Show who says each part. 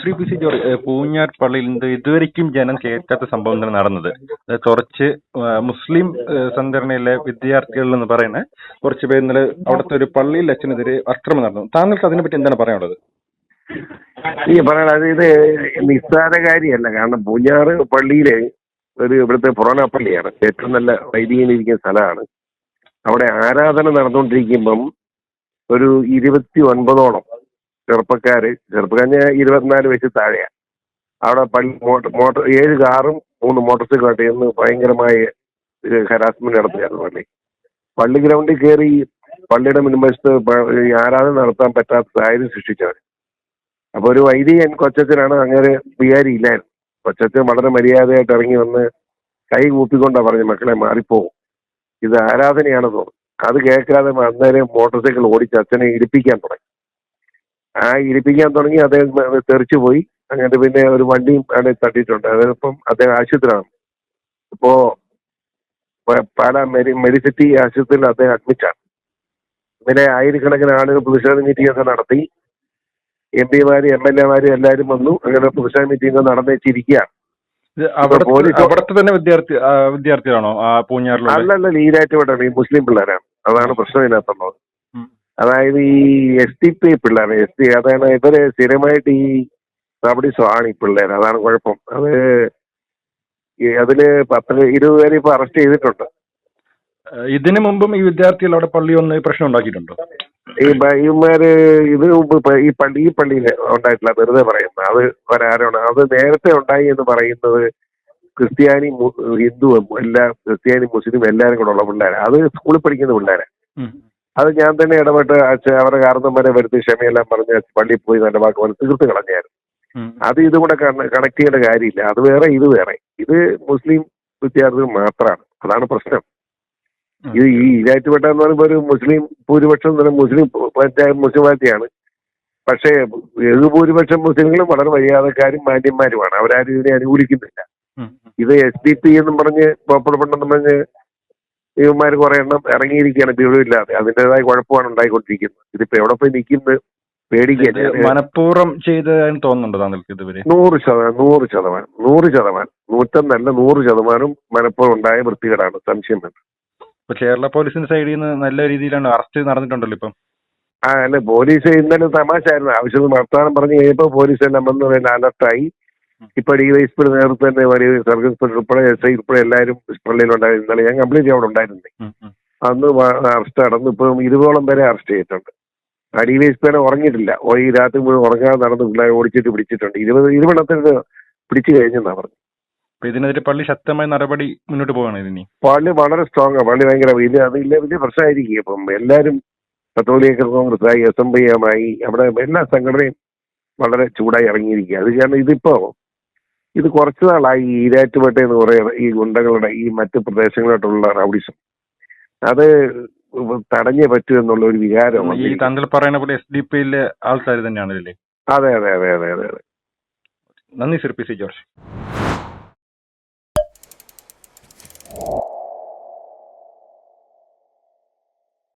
Speaker 1: Shri P C George Poonjar പള്ളിയിൽ നിന്ന് ഇതുവരെയ്ക്കും ജനം കേൾക്കാത്ത സംഭവം തന്നെ നടന്നത്. കുറച്ച് മുസ്ലിം സംഘടനയിലെ വിദ്യാർത്ഥികൾ എന്ന് പറയുന്ന കുറച്ച് പേര് ഇന്നലെ അവിടുത്തെ ഒരു പള്ളിയിൽ അച്ഛനെതിരെ അക്രമം നടന്നു. താങ്കൾക്ക് അതിനെപ്പറ്റി എന്താണ് പറയാനുള്ളത്?
Speaker 2: ഈ പറയണത് ഇത് നിസ്സാര കാര്യമല്ല കാരണം പൂഞ്ഞാറ് പള്ളിയിലെ ഒരു ഇവിടുത്തെ പുറണ പള്ളിയാണ്. ഏറ്റവും നല്ല വൈദികനിരിക്കുന്ന സ്ഥലമാണ്. അവിടെ ആരാധന നടന്നുകൊണ്ടിരിക്കുമ്പം ഒരു ഇരുപത്തി ഒൻപതോളം ചെറുപ്പക്കാര് ചെറുപ്പക്കാരന് ഇരുപത്തിനാല് വയസ്സ് താഴെയാണ് അവിടെ പള്ളി മോട്ടോർ മോട്ടർ ഏഴ് കാറും മൂന്ന് മോട്ടോർ സൈക്കിളായിട്ട് എന്ന് ഭയങ്കരമായ ഹരാസ്മെന്റ് നടത്തുകയായിരുന്നു പള്ളി. പള്ളി ഗ്രൗണ്ടിൽ കയറി പള്ളിയുടെ മുൻവശത്ത് ആരാധന നടത്താൻ പറ്റാത്ത സാഹചര്യം സൃഷ്ടിച്ചവർ അപ്പൊ ഒരു വൈദികൻ കൊച്ചച്ഛനാണ് അങ്ങനെ വികാരി ഇല്ലായിരുന്നു. കൊച്ചച്ഛൻ വളരെ മര്യാദയായിട്ട് ഇറങ്ങി വന്ന് കൈ കൂപ്പിക്കൊണ്ടാ പറഞ്ഞു മക്കളെ മാറിപ്പോവും. ഇത് ആരാധനയാണെന്ന് തോന്നുന്നു. അത് കേൾക്കാതെ അന്നേരം മോട്ടോർ സൈക്കിൾ ഓടിച്ച് അച്ഛനെ ഇടിപ്പിക്കാൻ തുടങ്ങി. ആ ഇരിപ്പിക്കാൻ തുടങ്ങി അദ്ദേഹം തെറിച്ചു പോയി. അങ്ങനെ പിന്നെ ഒരു വണ്ടിയും അവിടെ തട്ടിയിട്ടുണ്ട്. അതിപ്പം അദ്ദേഹം ആശുപത്രിയാണ് ഇപ്പോ പാല മെരി മെഡിസിറ്റി ആശുപത്രിയിൽ അദ്ദേഹം അഡ്മിറ്റാണ് ഇന്നലെ ആയിരക്കണക്കിന് ആളുകൾ പ്രതിഷേധ മീറ്റിംഗ് ഒക്കെ നടത്തി. എം പിമാര് എം എൽ എമാര് എല്ലാവരും വന്നു. അങ്ങനെ പ്രതിഷേധ മീറ്റിംഗ് നടന്നു
Speaker 1: വെച്ചിരിക്കുകയാണ് അവിടുത്തെ തന്നെ വിദ്യാർത്ഥി വിദ്യാർത്ഥികളാണോ? പൂഞ്ഞാറിലുള്ള?
Speaker 2: അല്ലല്ല ലീഡായിട്ട് ഇവിടെ ഈ മുസ്ലിം പിള്ളേരാണ്. അതാണ് പ്രശ്നം ഇതിനകത്തുള്ളത്.
Speaker 1: ഉം.
Speaker 2: അതായത് ഈ എസ് ടി പി പിള്ളേർ എസ് ടി അതാണ് ഇവർ സ്ഥിരമായിട്ട് ഈ റബഡിസോ സ്വാണി ഈ പിള്ളേർ അതാണ് കുഴപ്പം. അത് ഈ അതിൽ പത്ത് ഇരുപത് പേരെ ഇപ്പൊ അറസ്റ്റ് ചെയ്തിട്ടുണ്ട്.
Speaker 1: ഇതിനു മുമ്പും ഈ വിദ്യാർത്ഥികൾ അവിടെ പള്ളി ഒന്ന് പ്രശ്നം ഉണ്ടാക്കിയിട്ടുണ്ടോ?
Speaker 2: ഈ ബൈമാര് ഇതിനു മുമ്പ് ഇപ്പൊ ഈ പള്ളി ഈ പള്ളിയിൽ ഉണ്ടായിട്ടില്ല വെറുതെ പറയുന്നത് അത് ഒരാരാണ്. അത് നേരത്തെ ഉണ്ടായി എന്ന് പറയുന്നത് ക്രിസ്ത്യാനി മു- ഹിന്ദു എല്ലാ ക്രിസ്ത്യാനി മുസ്ലിം എല്ലാവരും കൂടെ ഉള്ള പിള്ളേരാണ് അത് സ്കൂളിൽ പഠിക്കുന്ന പിള്ളേരാ.
Speaker 1: ഉം.
Speaker 2: അത് ഞാൻ തന്നെ ഇടപെട്ട് അച്ഛൻ അവരുടെ കാരണന്മാരെ വരുത്തി ക്ഷമയെല്ലാം പറഞ്ഞ് പള്ളിയിൽ പോയി നല്ല വാക്ക് പറഞ്ഞ് തീർത്ത് കളഞ്ഞായിരുന്നു. അത് ഇതും കൂടെ കണക്ട് ചെയ്യേണ്ട കാര്യമില്ല. അത് വേറെ ഇത് വേറെ. ഇത് മുസ്ലിം വിദ്യാർത്ഥികൾ മാത്രമാണ് അതാണ് പ്രശ്നം. ഇത് ഈ ഇരാറ്റുപേട്ട എന്ന് പറയുമ്പോൾ ഒരു മുസ്ലിം ഭൂരിപക്ഷം തന്നെ മുസ്ലിം പഞ്ചായത്ത് മുനിസിപ്പാലിറ്റിയാണ് പക്ഷേ ബഹുഭൂരിപക്ഷം മുസ്ലിങ്ങളും വളരെ മര്യാദക്കാരും മാന്യന്മാരുമാണ്. അവരാരും ഇതിനെ അനുകൂലിക്കുന്നില്ല. ഇത് എസ് ഡി പി എന്നും പറഞ്ഞ് പോപ്പുലർ ഫണ്ടെന്നും പറഞ്ഞ് ഇവന്മാർ കുറെ എണ്ണം ഇറങ്ങിയിരിക്കുകയാണ് ബിരുദമില്ലാതെ അതിന്റെതായ കുഴപ്പമാണ് ഉണ്ടായിക്കൊണ്ടിരിക്കുന്നത്. ഇതിപ്പോ എവിടെ പോയി നിൽക്കുന്നത് പേടിക്കുക
Speaker 1: മനഃപൂർവം ചെയ്തതായി തോന്നുന്നുണ്ടോ താങ്കൾക്ക് ഇതുവരെ?
Speaker 2: നൂറ് ശതമാനം നൂറ് ശതമാനം നൂറ് ശതമാനം. നൂറ്റൊന്നല്ല നൂറ് ശതമാനം മനഃപൂർവം ഉണ്ടായ വൃത്തികേടാണ്. സംശയം വേണ്ട.
Speaker 1: ഇപ്പൊ കേരള പോലീസിന്റെ സൈഡിൽ നിന്ന് നല്ല രീതിയിലാണ് അറസ്റ്റ് നടന്നിട്ടുണ്ടല്ലോ ഇപ്പം.
Speaker 2: ആ അല്ല പോലീസ് ഇന്നലെ തമാശ ആയിരുന്നു ആവശ്യം വർത്തമാനം പറഞ്ഞു കഴിഞ്ഞപ്പോ പോലീസ് എല്ലാം വന്ന് അലർട്ടായി. ഇപ്പൊ ഡി വൈ എസ് നേതൃത്വം തന്നെ വലിയ സർവീസ് ഇൻസ്പെക്ടർ ഉൾപ്പെടെ എസ് ഐ ഉൾപ്പെടെ എല്ലാവരും പള്ളിയിലുണ്ടായിരുന്നു ഇന്നലെ ഞാൻ കംപ്ലീറ്റ് അവിടെ ഉണ്ടായിരുന്നേ. അന്ന് അറസ്റ്റ് നടന്നു. ഇപ്പം ഇരുപതോളം പേരെ അറസ്റ്റ് ചെയ്തിട്ടുണ്ട്. ആ ഡി വൈ എസ് ഉറങ്ങിയിട്ടില്ല. ഈ രാത്രി മുഴുവൻ ഉറങ്ങാതെ നടന്ന് പിള്ളേരെ ഓടിച്ചിട്ട് പിടിച്ചിട്ടുണ്ട്. ഇരുപത് ഇരുപതെണ്ണത്തിന് പിടിച്ചു കഴിഞ്ഞെന്നാ പറഞ്ഞു
Speaker 1: ഇതിനെതിരെ പള്ളി ശക്തമായ നടപടി മുന്നോട്ട് പോവാണ് ഇതിനി?
Speaker 2: പള്ളി വളരെ സ്ട്രോങ് ആണ് പള്ളി ഭയങ്കര വലിയ അതില്ല വലിയ പ്രശ്നമായിരിക്കും ഇപ്പം. എല്ലാവരും കത്തോലിക്ക കോൺഗ്രസ്സായി എസ് എം പി ആയി അവിടെ എല്ലാ സംഘടനയും വളരെ ചൂടായി ഇറങ്ങിയിരിക്കുക അത് കാരണം ഇതിപ്പോ ഇത് കുറച്ചു നാളായി ഈ ഈരാറ്റുപേട്ട എന്ന് പറയുന്ന ഈ ഗുണ്ടകളുടെ ഈ മറ്റ് പ്രദേശങ്ങളായിട്ടുള്ള റൗഡിസം. അത് തടഞ്ഞേ പറ്റൂ എന്നുള്ള ഒരു വികാരം
Speaker 1: ഈ താങ്കൾ പറയുന്ന പോലെ എസ് ഡി പിയിലെ ആൾക്കാർ തന്നെയാണ് അല്ലേ
Speaker 2: അതെ അതെ അതെ അതെ അതെ
Speaker 1: നന്ദി സർ പി സി ജോർജ്.